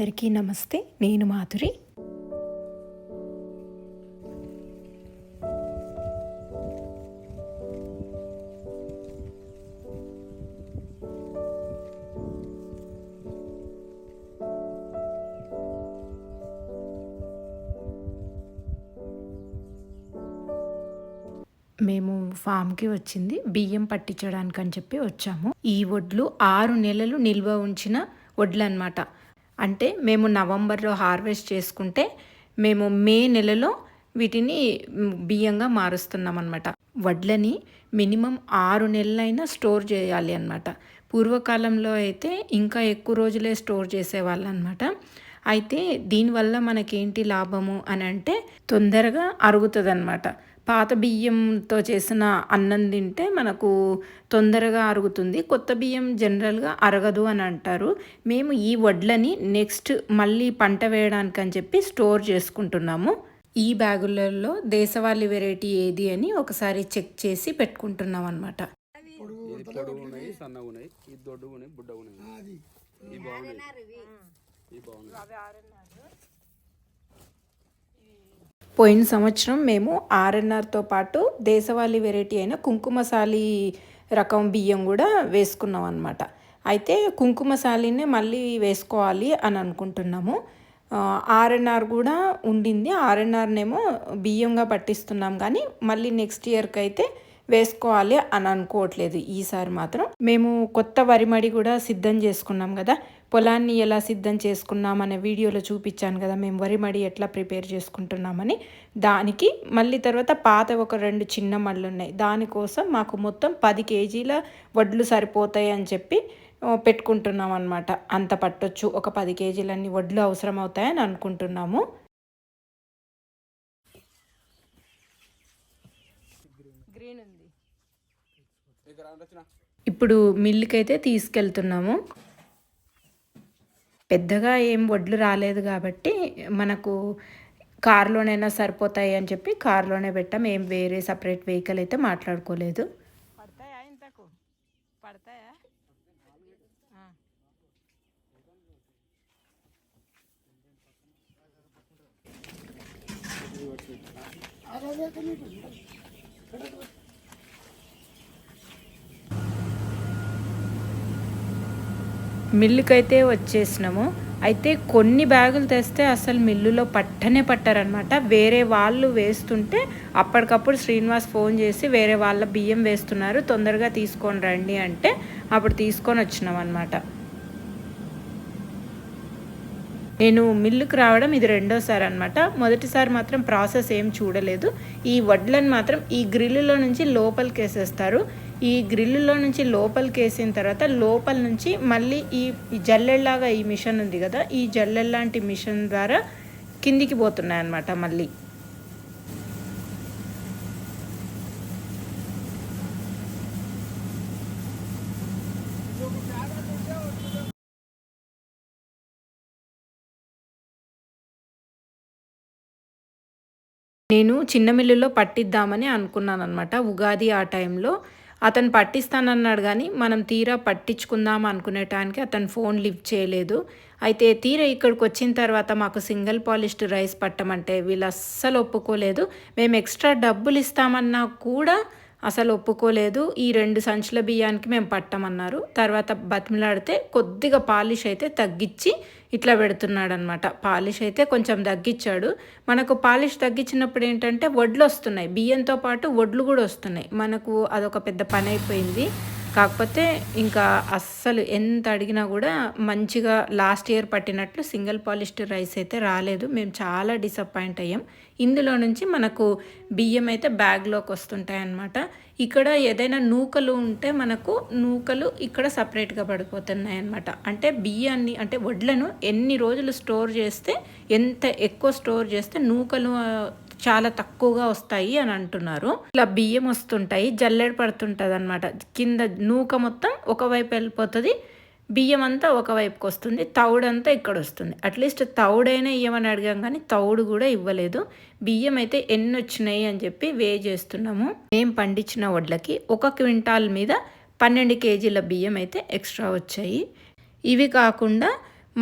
అందరికీ నమస్తే నేను మాధురి. మేము ఫామ్కి వచ్చింది బియ్యం పట్టించడానికి అని చెప్పి వచ్చాము. ఈ వడ్లు ఆరు నెలలు నిల్వ ఉంచిన వడ్లు అనమాట అంటే మేము నవంబర్లో హార్వెస్ట్ చేసుకుంటే మేము మే నెలలో వీటిని బియ్యంగా మారుస్తున్నాం అనమాట వడ్లని మినిమం ఆరు నెలలైనా స్టోర్ చేయాలి అనమాట పూర్వకాలంలో అయితే ఇంకా ఎక్కువ రోజులే స్టోర్ చేసేవాళ్ళు అనమాట అయితే దీనివల్ల మనకేంటి లాభము అని అంటే తొందరగా అరుగుతుంది అనమాట పాత బియ్యంతో చేసిన అన్నం తింటే మనకు తొందరగా అరుగుతుంది. కొత్త బియ్యం జనరల్గా అరగదు అని అంటారు. మేము ఈ వడ్లని నెక్స్ట్ మళ్ళీ పంట వేయడానికి అని చెప్పి స్టోర్ చేసుకుంటున్నాము. ఈ బ్యాగులలో దేశవాళీ వెరైటీ ఏది అని ఒకసారి చెక్ చేసి పెట్టుకుంటున్నాం అనమాట ఇది పొడుగు ఉన్నాయి సన్నగా ఉన్నాయి ఇది దొడ్డు ఉన్నాయి బుడ్డ ఉన్నాయి ఈ బాగున్నాయి ఈ బాగున్నాయి పోయిన సంవత్సరం మేము ఆర్ఎన్ఆర్తో పాటు దేశవాళీ వెరైటీ అయిన కుంకుమసాలి రకం బియ్యం కూడా వేసుకున్నాం అనమాట అయితే కుంకుమసాలినే మళ్ళీ వేసుకోవాలి అని అనుకుంటున్నాము. ఆర్ఎన్ఆర్ కూడా ఉండింది. ఆర్ఎన్ఆర్నేమో బియ్యంగా పట్టిస్తున్నాం కానీ మళ్ళీ నెక్స్ట్ ఇయర్కి అయితే వేసుకోవాలి అని అనుకోవట్లేదు. ఈసారి మాత్రం మేము కొత్త వరిమడి కూడా సిద్ధం చేసుకున్నాం కదా. పొలాన్ని ఎలా సిద్ధం చేసుకున్నాం అనే వీడియోలో చూపించాను కదా. మేము వరిమడి ఎట్లా ప్రిపేర్ చేసుకుంటున్నామని. దానికి మళ్ళీ తర్వాత పాత ఒక రెండు చిన్న మళ్ళు ఉన్నాయి దానికోసం మాకు మొత్తం పది కేజీల వడ్లు సరిపోతాయి అని చెప్పి పెట్టుకుంటున్నాం అనమాట అంత పట్టొచ్చు. ఒక పది కేజీలన్నీ వడ్లు అవసరం అవుతాయని అనుకుంటున్నాము. గ్రీన్ ఉంది. ఇప్పుడు మిల్లుకి అయితే తీసుకెళ్తున్నాము. పెద్దగా ఏం వడ్లు రాలేదు కాబట్టి మనకు కారులోనైనా సరిపోతాయి అని చెప్పి కారులోనే పెట్టాం. ఏం వేరే సపరేట్ వెహికల్ అయితే మాట్లాడుకోలేదు. పడతాయా ఇంతకు? పడతాయా? మిల్లుకైతే వచ్చేసినాము. అయితే కొన్ని బ్యాగులు తెస్తే అసలు మిల్లులో పట్టనే పట్టారనమాట వేరే వాళ్ళు వేస్తుంటే అప్పటికప్పుడు శ్రీనివాస్ ఫోన్ చేసి వేరే వాళ్ళ బియ్యం వేస్తున్నారు తొందరగా తీసుకొని రండి అంటే అప్పుడు తీసుకొని వచ్చినాం అనమాట నేను మిల్లుకు రావడం ఇది రెండోసారి అనమాట మొదటిసారి మాత్రం ప్రాసెస్ ఏం చూడలేదు. ఈ వడ్లను మాత్రం ఈ గ్రిల్లులో నుంచి లోపలికి వేసేస్తారు. ఈ గ్రిల్లులో నుంచి లోపలికి వేసిన తర్వాత లోపల నుంచి మళ్ళీ ఈ జల్లెల్లాగా ఈ మిషన్ ఉంది కదా ఈ జల్లెల్లాంటి మిషన్ ద్వారా కిందికి పోతున్నాయి అన్నమాట మళ్ళీ. నేను చిన్న మిల్లులో పట్టిద్దామని అనుకున్నాను అనమాట ఉగాది ఆ టైంలో అతను పట్టిస్తానన్నాడు కానీ మనం తీరా పట్టించుకుందాం అనుకునే టైంకి అతను ఫోన్ లిఫ్ట్ చేయలేదు. అయితే తీరా ఇక్కడికి వచ్చిన తర్వాత మాకు సింగిల్ పాలిష్డ్ రైస్ పట్టమంటే వీళ్ళు అస్సలు ఒప్పుకోలేదు. మేము ఎక్స్ట్రా డబ్బులు ఇస్తామన్నా కూడా అసలు ఒప్పుకోలేదు. ఈ రెండు సంచుల బియ్యానికి మేము పట్టమన్నారు. తర్వాత బతిమలాడితే కొద్దిగా పాలిష్ అయితే తగ్గించి ఇట్లా పెడుతున్నాడు అనమాట పాలిష్ అయితే కొంచెం తగ్గించాడు. మనకు పాలిష్ తగ్గించినప్పుడు ఏంటంటే వడ్లు వస్తున్నాయి. బియ్యంతో పాటు వడ్లు కూడా వస్తున్నాయి. మనకు అదొక పెద్ద పని అయిపోయింది. కాకపోతే ఇంకా అస్సలు ఎంత అడిగినా కూడా మంచిగా లాస్ట్ ఇయర్ పట్టినట్లు సింగిల్ పాలిష్డ్ రైస్ అయితే రాలేదు. మేము చాలా డిసప్పాయింట్ అయ్యాం. ఇందులో నుంచి మనకు బియ్యం అయితే బ్యాగ్లోకి వస్తుంటాయి అన్నమాట ఇక్కడ ఏదైనా నూకలు ఉంటే మనకు నూకలు ఇక్కడ సపరేట్గా పడిపోతున్నాయి అన్నమాట అంటే బియ్యాన్ని అంటే వడ్లను ఎన్ని రోజులు స్టోర్ చేస్తే ఎంత ఎక్కువ స్టోర్ చేస్తే నూకలు చాలా తక్కువగా వస్తాయి అని అంటున్నారు. ఇలా బియ్యం వస్తుంటాయి జల్లెడ పడుతుంటుంది అనమాట కింద నూక మొత్తం ఒకవైపు వెళ్ళిపోతుంది బియ్యం అంతా ఒకవైపుకి వస్తుంది తౌడు అంతా ఇక్కడ వస్తుంది అట్లీస్ట్ తౌడైనా ఇవ్వమని అడిగాం కానీ తౌడు కూడా ఇవ్వలేదు. బియ్యం అయితే ఎన్ని వచ్చినాయి అని చెప్పి వే చేస్తున్నాము మేము పండించిన వడ్లకి ఒక క్వింటాల్ మీద పన్నెండు కేజీల బియ్యం అయితే ఎక్స్ట్రా వచ్చాయి. ఇవి కాకుండా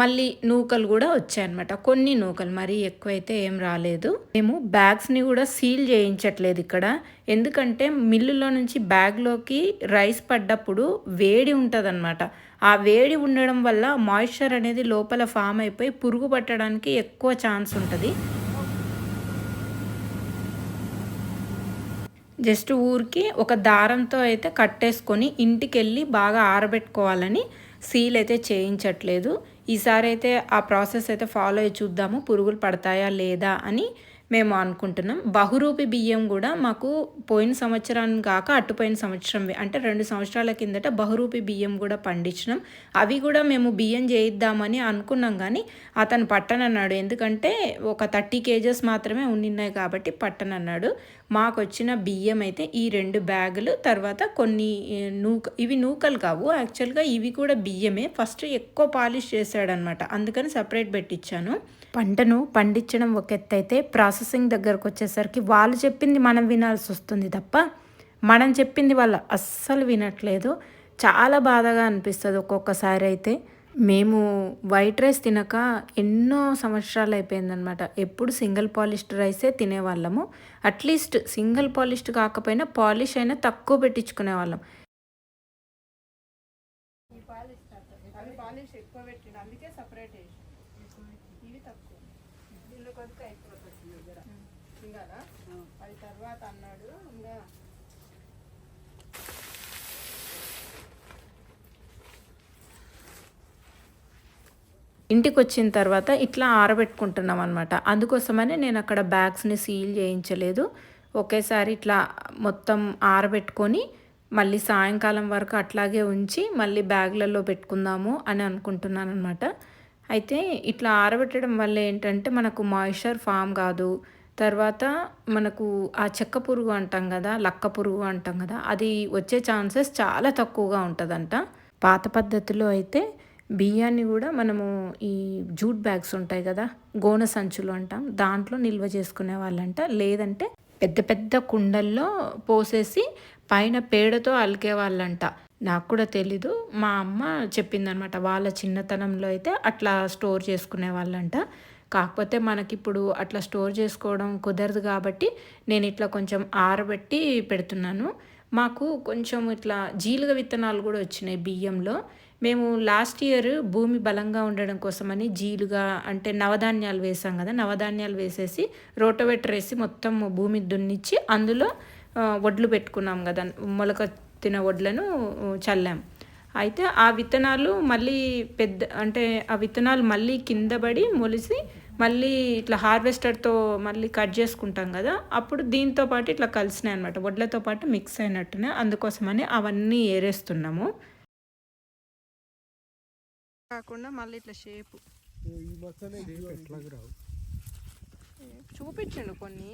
మళ్ళీ నూకలు కూడా వచ్చాయన్నమాట. కొన్ని నూకలు మరీ ఎక్కువైతే ఏం రాలేదు. మేము బ్యాగ్స్ని కూడా సీల్ చేయించట్లేదు ఇక్కడ. ఎందుకంటే మిల్లులో నుంచి బ్యాగ్లోకి రైస్ పడ్డప్పుడు వేడి ఉంటుందన్నమాట. ఆ వేడి ఉండడం వల్ల మాయిశ్చర్ అనేది లోపల ఫామ్ అయిపోయి పురుగు పట్టడానికి ఎక్కువ ఛాన్స్ ఉంటుంది. జస్ట్ ఊరికి ఒక దారంతో అయితే కట్టేసుకొని ఇంటికి వెళ్ళి బాగా ఆరబెట్టుకోవాలని సీల్ అయితే చేయించట్లేదు. ఈసారి అయితే ఆ ప్రాసెస్ అయితే ఫాలో అయ్యి చూద్దాము. పురుగులు పడతాయా లేదా అని మేము అనుకుంటున్నాం. బహురూపి బియ్యం కూడా మాకు పోయిన సంవత్సరం కాక అట్టుపోయిన సంవత్సరం అంటే రెండు సంవత్సరాల కిందట బహురూపి బియ్యం కూడా పండించినాం. అవి కూడా మేము బియ్యం చేయిద్దామని అనుకున్నాం కానీ అతను పట్టనన్నాడు. ఎందుకంటే ఒక థర్టీ కేజెస్ మాత్రమే ఉండినాయి కాబట్టి పట్టనన్నాడు. మాకు వచ్చిన బియ్యం అయితే ఈ రెండు బ్యాగులు తర్వాత కొన్ని నూక ఇవి నూకలు కావు. యాక్చువల్గా ఇవి కూడా బియ్యమే. ఫస్ట్ ఎక్కువ పాలిష్ చేశాడనమాట అందుకని సపరేట్ పెట్టించాను పంటను పండించడం ఒక ఎత్తు అయితే ప్రాసెసింగ్ దగ్గరకు వచ్చేసరికి వాళ్ళు చెప్పింది మనం వినాల్సి వస్తుంది తప్ప మనం చెప్పింది వాళ్ళు అస్సలు వినట్లేదు. చాలా బాధగా అనిపిస్తుంది ఒక్కొక్కసారి అయితే. మేము వైట్ రైస్ తినక ఎన్నో సంవత్సరాలు అయిపోయిందనమాట ఎప్పుడు సింగిల్ పాలిష్డ్ రైసే తినేవాళ్ళము. అట్లీస్ట్ సింగిల్ పాలిష్డ్ కాకపోయినా పాలిష్ అయినా తక్కువ పెట్టించుకునే వాళ్ళం అవి పాలిష్ ఎక్కువ పెట్టిండు అందుకే సపరేట్ వేసి ఇవి తక్కువ దీనిలో కొద్దిగా ఎక్కువ వచ్చింది దగ్గర ఇంకా అది తర్వాత అన్నాడు. ఇంకా ఇంటికి వచ్చిన తర్వాత ఇట్లా ఆరబెట్టుకుంటున్నాం అనమాట అందుకోసమనే నేను అక్కడ బ్యాగ్స్ని సీల్ చేయించలేదు. ఒకేసారి ఇట్లా మొత్తం ఆరబెట్టుకొని మళ్ళీ సాయంకాలం వరకు అట్లాగే ఉంచి మళ్ళీ బ్యాగ్లలో పెట్టుకుందాము అని అనుకుంటున్నాను అనమాట అయితే ఇట్లా ఆరబెట్టడం వల్ల ఏంటంటే మనకు మాయిశ్చర్ ఫామ్ కాదు. తర్వాత మనకు ఆ చెక్క పురుగు అంటాం కదా లక్క పురుగు అంటాం కదా అది వచ్చే ఛాన్సెస్ చాలా తక్కువగా ఉంటుందంట. పాత పద్ధతిలో అయితే బియ్యాన్ని కూడా మనము ఈ జూట్ బ్యాగ్స్ ఉంటాయి కదా గోనె సంచులు అంటాం దాంట్లో నిల్వ చేసుకునే వాళ్ళంట. లేదంటే పెద్ద పెద్ద కుండల్లో పోసేసి పైన పేడతో అలికే వాళ్ళంట. నాకు కూడా తెలీదు మా అమ్మ చెప్పిందనమాట. వాళ్ళ చిన్నతనంలో అయితే అట్లా స్టోర్ చేసుకునే వాళ్ళంట. కాకపోతే మనకిప్పుడు అట్లా స్టోర్ చేసుకోవడం కుదరదు కాబట్టి నేను ఇట్లా కొంచెం ఆరబెట్టి పెడుతున్నాను. మాకు కొంచెం ఇట్లా జీలుగ విత్తనాలు కూడా వచ్చినాయి బియ్యంలో. మేము లాస్ట్ ఇయర్ భూమి బలంగా ఉండడం కోసమని జీలుగా అంటే నవధాన్యాలు వేసాం కదా నవధాన్యాలు వేసేసి రోటోవేటర్ వేసి మొత్తం భూమి దున్నిచ్చి అందులో వడ్లు పెట్టుకున్నాం కదా మొలక తిన వడ్లను చల్లాం. అయితే ఆ విత్తనాలు మళ్ళీ పెద్ద అంటే ఆ విత్తనాలు మళ్ళీ కింద పడి మొలిసి మళ్ళీ ఇట్లా హార్వెస్టర్తో మళ్ళీ కట్ చేసుకుంటాం కదా అప్పుడు దీంతో పాటు ఇట్లా కలిసినాయి అనమాట వడ్లతో పాటు మిక్స్ అయినట్టునే అందుకోసమని అవన్నీ ఏరేస్తున్నాము. కాకుండా మళ్ళీ ఇట్లా షేపు. చూపించండు కొన్ని.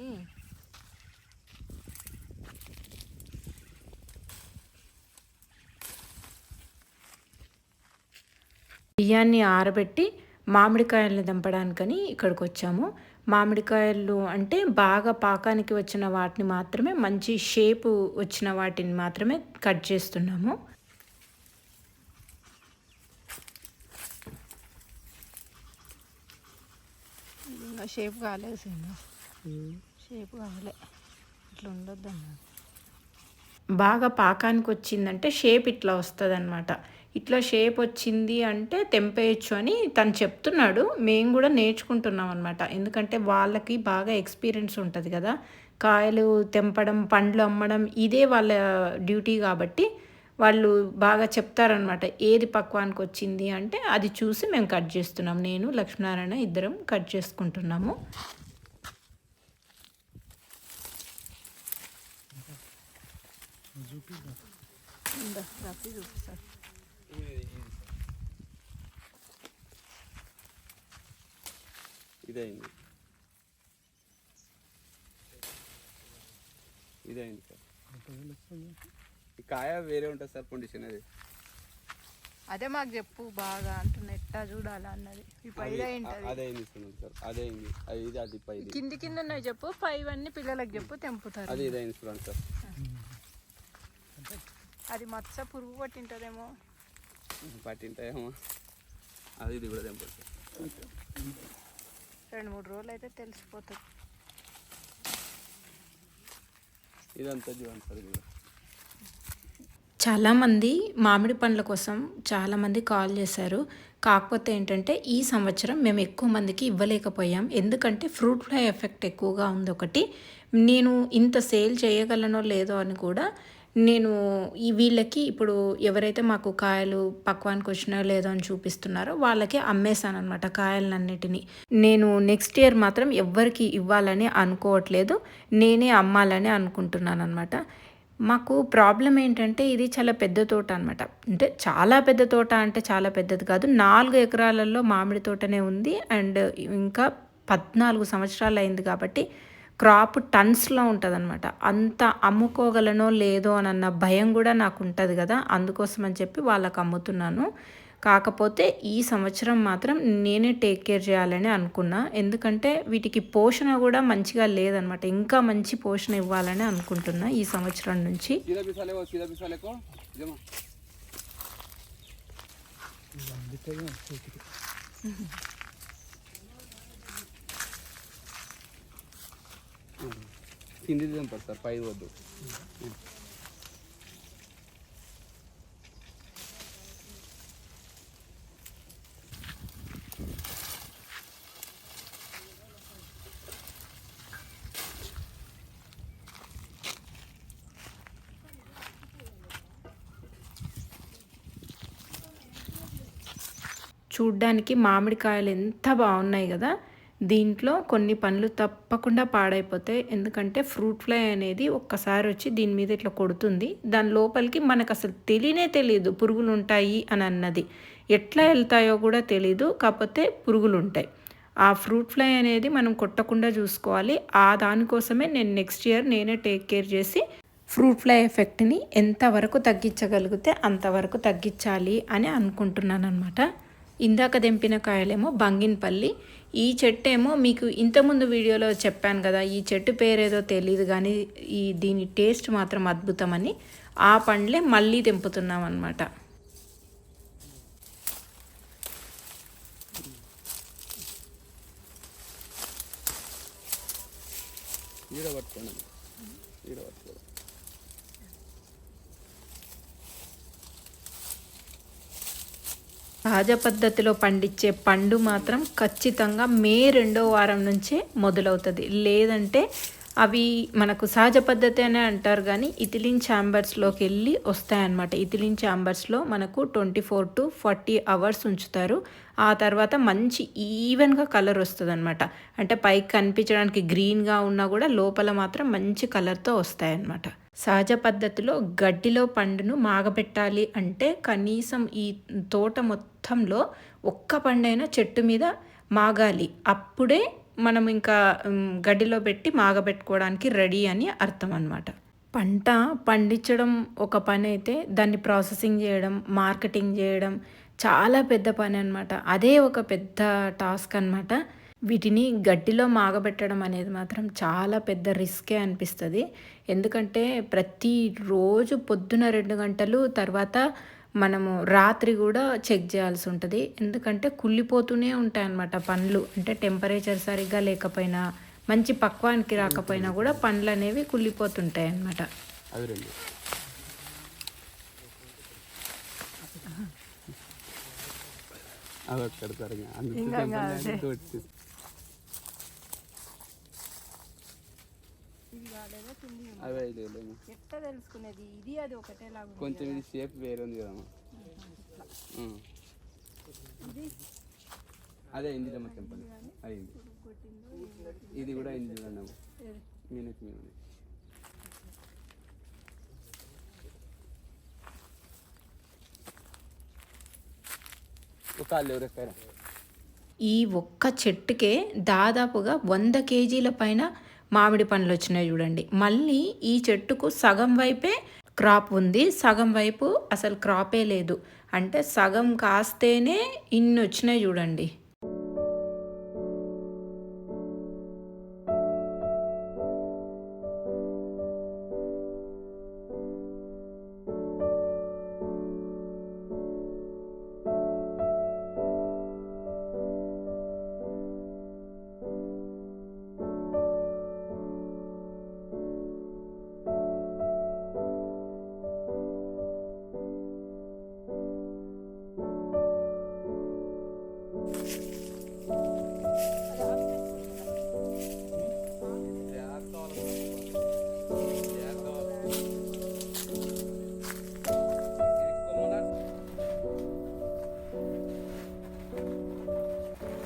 బియ్యాన్ని ఆరబెట్టి మామిడికాయల్ని దంపడానికని ఇక్కడికి వచ్చాము మామిడికాయలు అంటే బాగా పాకానికి వచ్చిన వాటిని మాత్రమే మంచి షేపు వచ్చిన వాటిని మాత్రమే కట్ చేస్తున్నాము. షేప్ కాలేదు షేప్ కాలే. ఇట్లా ఉండొద్దు బాగా పాకానికి వచ్చిందంటే షేప్ ఇట్లా వస్తుంది ఇట్లా షేప్ వచ్చింది అంటే తెంపేయచ్చు అని తను చెప్తున్నాడు. మేము కూడా నేర్చుకుంటున్నాం అనమాట ఎందుకంటే వాళ్ళకి బాగా ఎక్స్పీరియన్స్ ఉంటుంది కదా. కాయలు తెంపడం పండ్లు అమ్మడం ఇదే వాళ్ళ డ్యూటీ కాబట్టి వాళ్ళు బాగా చెప్తారనమాట ఏది పక్వానికి వచ్చింది అంటే అది చూసి మేము కట్ చేస్తున్నాం. నేను లక్ష్మీనారాయణ ఇద్దరం కట్ చేసుకుంటున్నాము. ఇదైంది. ఇదైంది సార్. ఈ కాయ వేరే ఉంటుంది సార్ పొండిషన్ అది. అదే మాకు చెప్పు బాగా అంటున్నా ఎట్టా చూడాలా అన్నది. ఈ అది- ఏంటది అదే అయింది ఇస్తున్నాం సార్. అదే అయింది. అది ఇది అది పైది కింది కింద ఉన్నాయి చెప్పు పైవ అన్ని పిల్లలకు చెప్పు తెంపుతారు. అది ఇదైంది చూడండి సార్. అది మచ్చ పురుగు పట్టింటదేమో. పట్టింటాయేమో. అది ఇది కూడా తెంపచ్చు రెండు మూడు రోజులు అయితే తెలిసిపోతుంది. ఇదంతా చూడండి సార్ ఇది. కూడా చాలామంది మామిడి పండ్ల కోసం చాలామంది కాల్ చేశారు. కాకపోతే ఏంటంటే ఈ సంవత్సరం మేము ఎక్కువ మందికి ఇవ్వలేకపోయాం. ఎందుకంటే ఫ్రూట్ ఫ్లై ఎఫెక్ట్ ఎక్కువగా ఉంది ఒకటి. నేను ఇంత సేల్ చేయగలనో లేదో అని కూడా నేను ఈ వీళ్ళకి ఇప్పుడు ఎవరైతే మాకు కాయలు పక్వానికి వచ్చినా లేదో అని చూపిస్తున్నారో వాళ్ళకి అమ్మేశాను అనమాట కాయలన్నిటిని. నేను నెక్స్ట్ ఇయర్ మాత్రం ఎవ్వరికి ఇవ్వాలని అనుకోవట్లేదు. నేనే అమ్మాలని అనుకుంటున్నాను అనమాట మాకు ప్రాబ్లం ఏంటంటే ఇది చాలా పెద్ద తోట అనమాట అంటే చాలా పెద్ద తోట అంటే చాలా పెద్దది కాదు. నాలుగు ఎకరాలలో మామిడి తోటనే ఉంది. అండ్ ఇంకా పద్నాలుగు సంవత్సరాలు అయింది కాబట్టి క్రాప్ టన్స్లో ఉంటుంది అనమాట అంత అమ్ముకోగలనో లేదో అని అన్న భయం కూడా నాకు ఉంటుంది కదా అందుకోసం అని చెప్పి వాళ్ళకి అమ్ముతున్నాను కాకపోతే ఈ సంవత్సరం మాత్రం నేనే టేక్ కేర్ చేయాలని అనుకున్నా. ఎందుకంటే వీటికి పోషణ కూడా మంచిగా లేదనమాట ఇంకా మంచి పోషణ ఇవ్వాలని అనుకుంటున్నా ఈ సంవత్సరం నుంచి. కింది తెంపదు సార్ పై వద్దు చూడ్డానికి మామిడికాయలు ఎంత బాగున్నాయి కదా. దీంట్లో కొన్ని పండ్లు తప్పకుండా పాడైపోతాయి. ఎందుకంటే ఫ్రూట్ ఫ్లై అనేది ఒక్కసారి వచ్చి దీని మీద ఇట్లా కొడుతుంది. దాని లోపలికి మనకు అసలు తెలియనే తెలియదు పురుగులు ఉంటాయి అని అన్నది. ఎట్లా వెళ్తాయో కూడా తెలీదు. కాకపోతే పురుగులు ఉంటాయి. ఆ ఫ్రూట్ ఫ్లై అనేది మనం కొట్టకుండా చూసుకోవాలి. ఆ దానికోసమే నేను నెక్స్ట్ ఇయర్ నేనే టేక్ కేర్ చేసి ఫ్రూట్ ఫ్లై ఎఫెక్ట్ని ఎంతవరకు తగ్గించగలిగితే అంతవరకు తగ్గించాలి అని అనుకుంటున్నాను అనమాట ఇందాక తెంపిన కాయలేమో బంగిన్పల్లి. ఈ చెట్టు ఏమో మీకు ఇంతకుముందు వీడియోలో చెప్పాను కదా ఈ చెట్టు పేరేదో తెలియదు కానీ ఈ దీని టేస్ట్ మాత్రం అద్భుతమని ఆ పండ్లే మళ్ళీ తెంపుతున్నాం అనమాట ఈడ పట్టుకోండి ఈడ పట్టుకోండి సహజ పద్ధతిలో పండించే పండు మాత్రం ఖచ్చితంగా మే రెండో వారం నుంచే మొదలవుతుంది. లేదంటే అవి మనకు సహజ పద్ధతి అనే అంటారు కానీ ఇథిలిన్ ఛాంబర్స్లోకి వెళ్ళి వస్తాయన్నమాట. ఇథిలిన్ ఛాంబర్స్లో మనకు twenty four to forty hours ఉంచుతారు. ఆ తర్వాత మంచి ఈవెన్గా కలర్ వస్తుంది అనమాట అంటే పైకి కనిపించడానికి గ్రీన్గా ఉన్నా కూడా లోపల మాత్రం మంచి కలర్తో వస్తాయన్నమాట. సహజ పద్ధతిలో గడ్డిలో పండును మాగబెట్టాలి అంటే కనీసం ఈ తోట మొత్తంలో ఒక్క పండైనా చెట్టు మీద మాగాలి. అప్పుడే మనం ఇంకా గడ్డిలో పెట్టి మాగబెట్టుకోవడానికి రెడీ అని అర్థం అన్నమాట. పంట పండించడం ఒక పని అయితే దాన్ని ప్రాసెసింగ్ చేయడం మార్కెటింగ్ చేయడం చాలా పెద్ద పని అనమాట అదే ఒక పెద్ద టాస్క్ అన్నమాట. వీటిని గడ్డిలో మాగబెట్టడం అనేది మాత్రం చాలా పెద్ద రిస్కే అనిపిస్తుంది. ఎందుకంటే ప్రతిరోజు పొద్దున రెండు గంటలు తర్వాత మనము రాత్రి కూడా చెక్ చేయాల్సి ఉంటుంది. ఎందుకంటే కుళ్ళిపోతూనే ఉంటాయి అన్నమాట పండ్లు. అంటే టెంపరేచర్ సరిగ్గా లేకపోయినా మంచి పక్వానికి రాకపోయినా కూడా పండ్లు అనేవి కుళ్ళిపోతుంటాయి అన్నమాట అవి అక్కడ సరిగా అందుకు ఇది కాలేదా కింది అవే ఐదు వేలేమో ఎట్లా తెలుసుకునేది? ఇది అది ఒకటే లాగా ఉంది కొంచెం ఇది షేప్ వేరే ఉంది కదమ్మా. ఇది? అదే అయింది అమ్మ టెంపుల్ అయింది ఇది. కూడా అయింది చూడండి? మీనకి ఒక ఎవరెక్కారా ఈ ఒక్క చెట్టుకే దాదాపుగా వంద కేజీల పైన మామిడి పండ్లు వచ్చినాయి చూడండి. మళ్ళీ ఈ చెట్టుకు సగం వైపే క్రాప్ ఉంది. సగం వైపు అసలు క్రాపే లేదు. అంటే సగం కాస్తేనే ఇన్ని వచ్చినాయి చూడండి.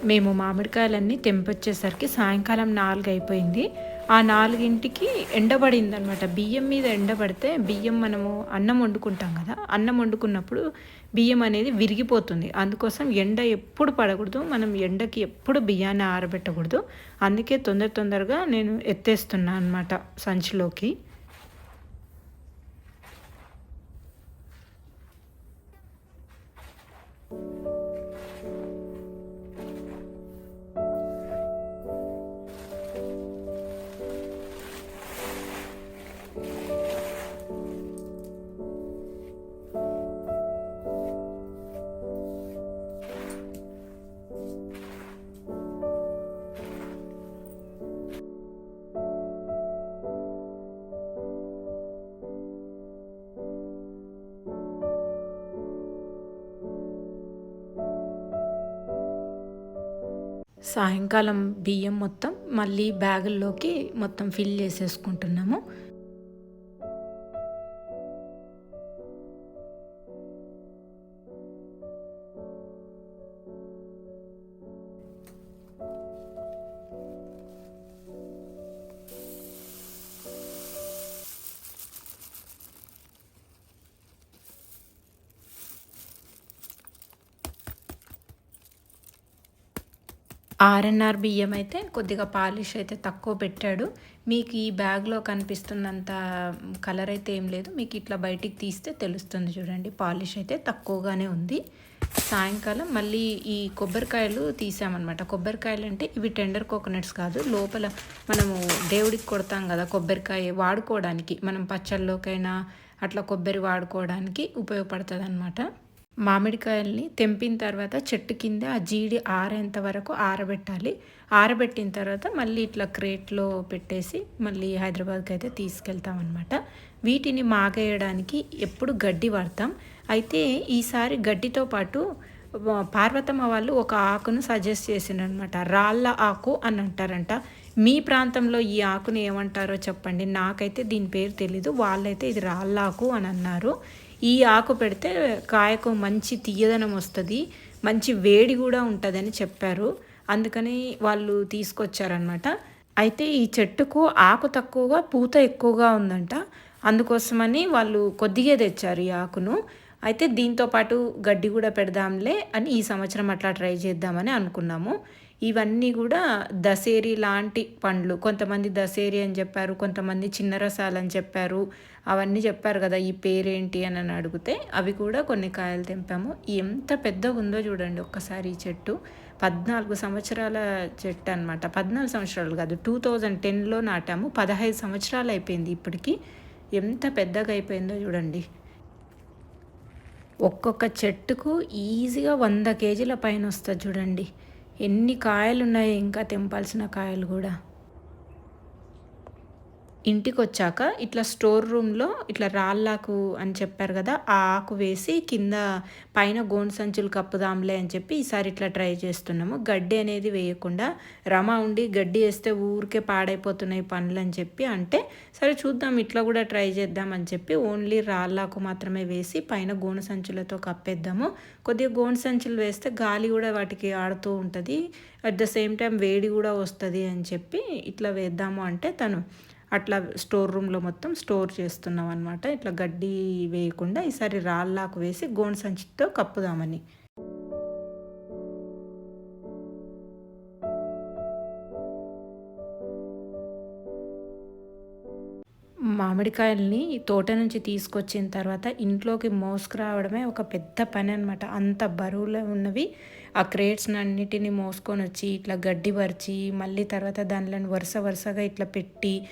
మేము మామిడికాయలన్నీ తెంపొచ్చేసరికి సాయంకాలం నాలుగు అయిపోయింది ఆ నాలుగింటికి ఎండబడింది అనమాట బియ్యం మీద ఎండబడితే బియ్యం మనము అన్నం వండుకుంటాం కదా అన్నం వండుకున్నప్పుడు బియ్యం అనేది విరిగిపోతుంది. అందుకోసం ఎండ ఎప్పుడు పడకూడదు మనం ఎండకి ఎప్పుడు బియ్యాన్ని ఆరబెట్టకూడదు. అందుకే తొందర తొందరగా నేను ఎత్తేస్తున్నాను అనమాట సంచిలోకి. సాయంకాలం బియ్యం మొత్తం మళ్ళీ బ్యాగుల్లోకి మొత్తం ఫిల్ చేసేసుకుంటున్నాము. ఆర్ఎన్ఆర్ బియ్యం అయితే కొద్దిగా పాలిష్ అయితే తక్కువ పెట్టాడు. మీకు ఈ బ్యాగ్లో కనిపిస్తున్నంత కలర్ అయితే ఏం లేదు. మీకు ఇట్లా బయటికి తీస్తే తెలుస్తుంది చూడండి. పాలిష్ అయితే తక్కువగానే ఉంది. సాయంకాలం మళ్ళీ ఈ కొబ్బరికాయలు తీసామన్నమాట. కొబ్బరికాయలు అంటే ఇవి టెండర్ కోకోనట్స్ కాదు. లోపల మనము దేవుడికి కొడతాం కదా కొబ్బరికాయ వాడుకోవడానికి. మనం పచ్చళ్ళలోకైనా అట్లా కొబ్బరి వాడుకోవడానికి ఉపయోగపడుతుంది అనమాట మామిడికాయల్ని తెంపిన తర్వాత చెట్టు కింద ఆ జీడి ఆరేంత వరకు ఆరబెట్టాలి. ఆరబెట్టిన తర్వాత మళ్ళీ ఇట్లా క్రేట్లో పెట్టేసి మళ్ళీ హైదరాబాద్కి అయితే తీసుకెళ్తాం అనమాట వీటిని మాగేయడానికి ఎప్పుడు గడ్డి వాడతాం. అయితే ఈసారి గడ్డితో పాటు పార్వతమ్మ వాళ్ళు ఒక ఆకును సజెస్ట్ చేసిందనమాట రాళ్ళ ఆకు అని అంటారంట. మీ ప్రాంతంలో ఈ ఆకుని ఏమంటారో చెప్పండి. నాకైతే దీని పేరు తెలీదు. వాళ్ళైతే ఇది రాళ్ళ ఆకు అని అన్నారు. ఈ ఆకు పెడితే కాయకు మంచి తీయదనం వస్తుంది మంచి వేడి కూడా ఉంటుందని చెప్పారు. అందుకని వాళ్ళు తీసుకొచ్చారనమాట అయితే ఈ చెట్టుకు ఆకు తక్కువగా పూత ఎక్కువగా ఉందంట. అందుకోసమని వాళ్ళు కొద్దిగా తెచ్చారు ఈ ఆకును. అయితే దీంతో పాటు గడ్డి కూడా పెడదాంలే అని ఈ సంవత్సరం అట్లా ట్రై చేద్దామని అనుకున్నాము. ఇవన్నీ కూడా దసేరి లాంటి పండ్లు. కొంతమంది దసేరి అని చెప్పారు కొంతమంది చిన్న రసాలు అని చెప్పారు. అవన్నీ చెప్పారు కదా ఈ పేరేంటి అని అని అడిగితే అవి కూడా కొన్ని కాయలు తెంపాము. ఎంత పెద్దగా ఉందో చూడండి ఒక్కసారి ఈ చెట్టు. పద్నాలుగు సంవత్సరాల చెట్టు అనమాట పద్నాలుగు సంవత్సరాలు కాదు టూ థౌజండ్ టెన్లో నాటాము. పదహైదు సంవత్సరాలు అయిపోయింది ఇప్పటికి. ఎంత పెద్దగా అయిపోయిందో చూడండి. ఒక్కొక్క చెట్టుకు ఈజీగా వంద కేజీల పైన వస్తుంది చూడండి. ఎన్ని కాయలు ఉన్నాయి ఇంకా తెంపాల్సిన కాయలు కూడా. ఇంటికి వచ్చాక ఇట్లా స్టోర్ రూమ్లో ఇట్లా రాళ్ళాకు అని చెప్పారు కదా ఆ ఆకు వేసి కింద పైన గోను సంచులు కప్పుదాంలే అని చెప్పి ఈసారి ఇట్లా ట్రై చేస్తున్నాము. గడ్డి అనేది వేయకుండా రమ ఉండి గడ్డి వేస్తే ఊరికే పాడైపోతున్నాయి పనులు అని చెప్పి అంటే సరే చూద్దాం ఇట్లా కూడా ట్రై చేద్దాం అని చెప్పి ఓన్లీ రాళ్ళాకు మాత్రమే వేసి పైన గోను సంచులతో కప్పేద్దాము. కొద్దిగా గోను సంచులు వేస్తే గాలి కూడా వాటికి ఆడుతూ ఉంటుంది. అట్ ద సేమ్ టైం వేడి కూడా వస్తుంది అని చెప్పి ఇట్లా వేద్దాము అంటే తను అట్లా స్టోర్ రూమ్లో మొత్తం స్టోర్ చేస్తున్నాం అనమాట ఇట్లా గడ్డి వేయకుండా ఈసారి రాళ్ళాకు వేసి గోను సంచితో కప్పుదామని. మామిడికాయల్ని తోట నుంచి తీసుకొచ్చిన తర్వాత ఇంట్లోకి మోసుకురావడమే ఒక పెద్ద పని అనమాట అంత బరువులో ఉన్నవి ఆ క్రేట్స్ని అన్నిటిని మోసుకొని వచ్చి ఇట్లా గడ్డి పరిచి మళ్ళీ తర్వాత దానిలో వరుస వరుసగా ఇట్లా పెట్టి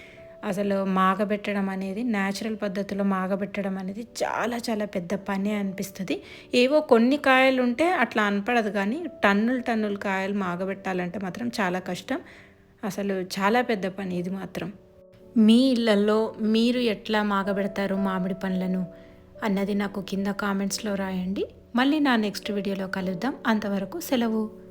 అసలు మాగబెట్టడం అనేది న్యాచురల్ పద్ధతిలో మాగబెట్టడం అనేది చాలా చాలా పెద్ద పని అనిపిస్తుంది. ఏవో కొన్ని కాయలు ఉంటే అట్లా అనపడదు కానీ టన్నులు టన్నులు కాయలు మాగబెట్టాలంటే మాత్రం చాలా కష్టం. అసలు చాలా పెద్ద పని ఇది మాత్రం. మీ ఇళ్ళల్లో మీరు ఎట్లా మాగబెడతారు మామిడి పండ్లను అన్నది నాకు కింద కామెంట్స్లో రాయండి. మళ్ళీ నా నెక్స్ట్ వీడియోలో కలుద్దాం. అంతవరకు సెలవు.